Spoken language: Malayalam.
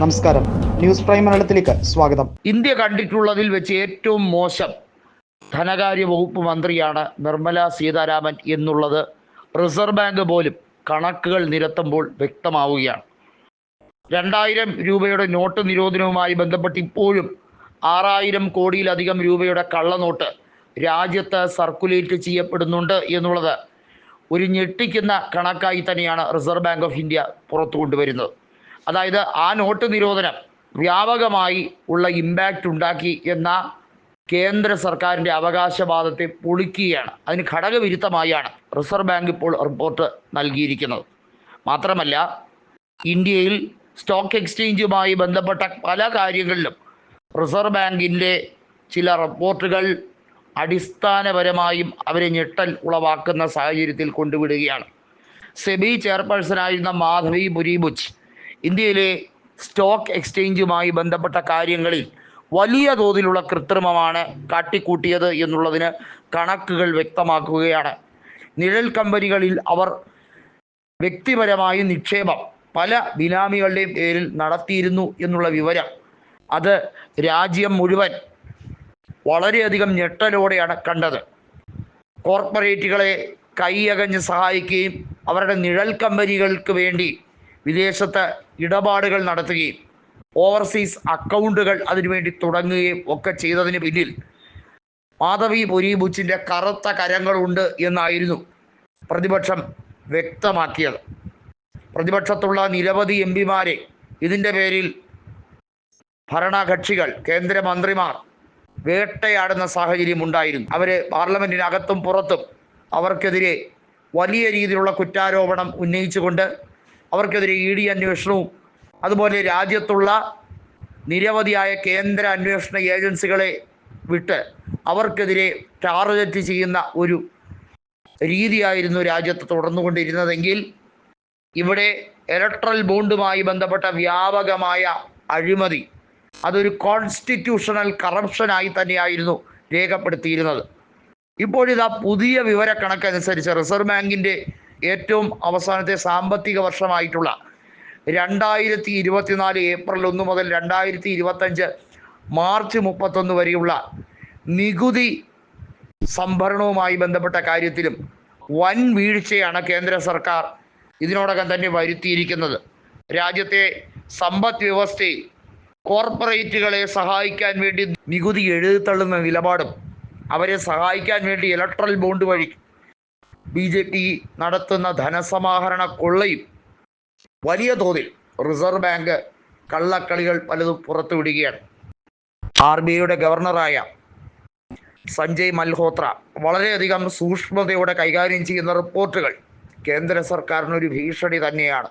നമസ്കാരം. ന്യൂസ് പ്രൈം മലയാളത്തിലേക്ക് സ്വാഗതം. ഇന്ത്യ കണ്ടിട്ടുള്ളതിൽ വെച്ച് ഏറ്റവും മോശം ധനകാര്യ വകുപ്പ് മന്ത്രിയാണ് നിർമ്മല സീതാരാമൻ എന്നുള്ളത് റിസർവ് ബാങ്ക് പോലും കണക്കുകൾ നിരത്തുമ്പോൾ വ്യക്തമാവുകയാണ്. രണ്ടായിരം രൂപയുടെ നോട്ട് നിരോധനവുമായി ബന്ധപ്പെട്ട് ഇപ്പോഴും ആറായിരം കോടിയിലധികം രൂപയുടെ കള്ളനോട്ട് രാജ്യത്ത് സർക്കുലേറ്റ് ചെയ്യപ്പെടുന്നുണ്ട് എന്നുള്ളത് ഒരു ഞെട്ടിക്കുന്ന കണക്കായി തന്നെയാണ് റിസർവ് ബാങ്ക് ഓഫ് ഇന്ത്യ പുറത്തു കൊണ്ടുവരുന്നത് അതായത് ആ നോട്ട് നിരോധനം വ്യാപകമായി ഉള്ള ഇമ്പാക്റ്റ് ഉണ്ടാക്കി എന്ന കേന്ദ്ര സർക്കാരിന്റെ അവകാശവാദത്തെ പൊളിക്കുകയാണ്. അതിന് ഘടകവിരുദ്ധമായാണ് റിസർവ് ബാങ്ക് ഇപ്പോൾ റിപ്പോർട്ട് നൽകിയിരിക്കുന്നത്. മാത്രമല്ല ഇന്ത്യയിൽ സ്റ്റോക്ക് എക്സ്ചേഞ്ചുമായി ബന്ധപ്പെട്ട പല കാര്യങ്ങളിലും റിസർവ് ബാങ്കിന്റെ ചില റിപ്പോർട്ടുകൾ അടിസ്ഥാനപരമായും അവരെ ഞെട്ടൽ ഉളവാക്കുന്ന സാഹചര്യത്തിൽ കൊണ്ടുവിടുകയാണ്. സെബി ചെയർപേഴ്സണായിരുന്ന മാധവി മുരിബുച്ച് ഇന്ത്യയിലെ സ്റ്റോക്ക് എക്സ്ചേഞ്ചുമായി ബന്ധപ്പെട്ട കാര്യങ്ങളിൽ വലിയ തോതിലുള്ള കൃത്രിമമാണ് കാട്ടിക്കൂട്ടിയത് എന്നുള്ളതിന് കണക്കുകൾ വ്യക്തമാക്കുകയാണ്. നിഴൽ കമ്പനികളിൽ അവർ വ്യക്തിപരമായി നിക്ഷേപം പല ബിനാമികളുടെയും പേരിൽ നടത്തിയിരുന്നു എന്നുള്ള വിവരം. അത് രാജ്യം മുഴുവൻ വളരെയധികം ഞെട്ടലോടെയാണ് കണ്ടത്. കോർപ്പറേറ്റുകളെ കൈയകഞ്ഞ് സഹായിക്കുകയും അവരുടെ നിഴൽ കമ്പനികൾക്ക് വേണ്ടി വിദേശത്ത് ഇടപാടുകൾ നടത്തുകയും ഓവർസീസ് അക്കൗണ്ടുകൾ അതിനുവേണ്ടി തുടങ്ങുകയും ഒക്കെ ചെയ്തതിന് പിന്നിൽ മാധവി പൊരീബുച്ചിന്റെ കറുത്ത കരങ്ങളുണ്ട് എന്നായിരുന്നു പ്രതിപക്ഷം വ്യക്തമാക്കിയത്. പ്രതിപക്ഷത്തുള്ള നിരവധി എം പിമാരെ ഇതിന്റെ പേരിൽ ഭരണകക്ഷികൾ കേന്ദ്രമന്ത്രിമാർ വേട്ടയാടുന്ന സാഹചര്യം ഉണ്ടായിരുന്നു. അവർ പാർലമെന്റിനകത്തും പുറത്തും അവർക്കെതിരെ വലിയ രീതിയിലുള്ള കുറ്റാരോപണം ഉന്നയിച്ചുകൊണ്ട് അവർക്കെതിരെ ഇ ഡി അന്വേഷണവും അതുപോലെ രാജ്യത്തുള്ള നിരവധിയായ കേന്ദ്ര അന്വേഷണ ഏജൻസികളെ വിട്ട് അവർക്കെതിരെ ടാർഗറ്റ് ചെയ്യുന്ന ഒരു രീതിയായിരുന്നു രാജ്യത്ത് തുടർന്നുകൊണ്ടിരുന്നതെങ്കിൽ ഇവിടെ ഇലക്ട്രൽ ബോണ്ടുമായി ബന്ധപ്പെട്ട വ്യാപകമായ അഴിമതി അതൊരു കോൺസ്റ്റിറ്റ്യൂഷണൽ കറപ്ഷനായി തന്നെയായിരുന്നു രേഖപ്പെടുത്തിയിരുന്നത്. ഇപ്പോഴിതാ പുതിയ വിവരക്കണക്കനുസരിച്ച് റിസർവ് ബാങ്കിന്റെ ഏറ്റവും അവസാനത്തെ സാമ്പത്തിക വർഷമായിട്ടുള്ള രണ്ടായിരത്തി ഇരുപത്തിനാല് ഏപ്രിൽ ഒന്ന് മുതൽ രണ്ടായിരത്തി ഇരുപത്തഞ്ച് മാർച്ച് മുപ്പത്തൊന്ന് വരെയുള്ള നികുതി സംഭരണവുമായി ബന്ധപ്പെട്ട കാര്യത്തിലും വൻ വീഴ്ചയാണ് കേന്ദ്ര സർക്കാർ ഇതിനോടകം തന്നെ വരുത്തിയിരിക്കുന്നത്. രാജ്യത്തെ സമ്പദ് വ്യവസ്ഥയിൽ കോർപ്പറേറ്റുകളെ സഹായിക്കാൻ വേണ്ടി നികുതി എഴുതിത്തള്ളുന്ന നിലപാടും അവരെ സഹായിക്കാൻ വേണ്ടി ഇലക്ട്രൽ ബോണ്ട് വഴി ബി ജെ പി നടത്തുന്ന ധനസമാഹരണ കൊള്ളയും വലിയ തോതിൽ റിസർവ് ബാങ്ക് കള്ളക്കളികൾ പലതും പുറത്തുവിടുകയാണ്. ആർ ബി ഐയുടെ ഗവർണറായ സഞ്ജയ് മൽഹോത്ര വളരെയധികം സൂക്ഷ്മതയോടെ കൈകാര്യം ചെയ്യുന്ന റിപ്പോർട്ടുകൾ കേന്ദ്ര സർക്കാരിനൊരു ഭീഷണി തന്നെയാണ്.